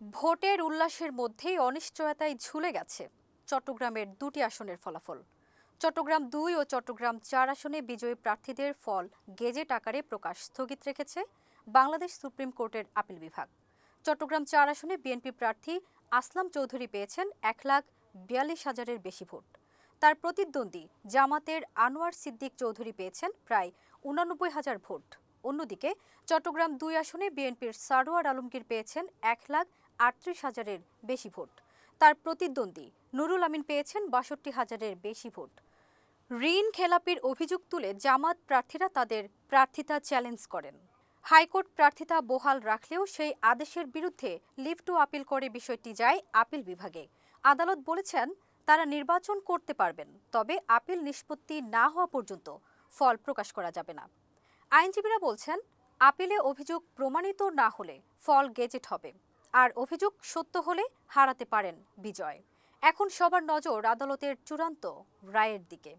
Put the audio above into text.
ভোটের উল্লাসের মধ্যেই অনিশ্চয়তায় ঝুলে গেছে চট্টগ্রামের দুটি আসনের ফলাফল। চট্টগ্রাম দুই ও চট্টগ্রাম চার আসনে বিজয়ী প্রার্থীদের ফল গেজেট আকারে প্রকাশ স্থগিত রেখেছে বাংলাদেশ সুপ্রিম কোর্টের আপিল বিভাগ। চট্টগ্রাম চার আসনে বিএনপি প্রার্থী আসলাম চৌধুরী পেয়েছেন এক লাখ বিয়াল্লিশ হাজারের বেশি ভোট। তার প্রতিদ্বন্দ্বী জামাতের আনোয়ার সিদ্দিক চৌধুরী পেয়েছেন প্রায় উনানব্বই হাজার ভোট। অন্যদিকে চট্টগ্রাম দুই আসনে বিএনপির সারোয়ার আলমগীর পেয়েছেন এক লাখ আটত্রিশ হাজারের বেশি ভোট। তার প্রতিদ্বন্দ্বী নুরুল আমিন পেয়েছেন বাষট্টি হাজারের বেশি ভোট। ঋণ খেলাপির অভিযোগ তুলে জামাত প্রার্থীরা তাদের প্রার্থিতা চ্যালেঞ্জ করেন। হাইকোর্ট প্রার্থিতা বহাল রাখলেও সেই আদেশের বিরুদ্ধে লিভ টু আপিল করে বিষয়টি যায় আপিল বিভাগে। আদালত বলেছেন, তারা নির্বাচন করতে পারবেন, তবে আপিল নিষ্পত্তি না হওয়া পর্যন্ত ফল প্রকাশ করা যাবে না। আইনজীবীরা বলছেন, আপিলে অভিযোগ প্রমাণিত না হলে ফল গেজেট হবে। আর অভিযোগ সত্য হলে হারাতে পারেন বিজয়। এখন সবার নজর আদালতের চূড়ান্ত রায়ের দিকে।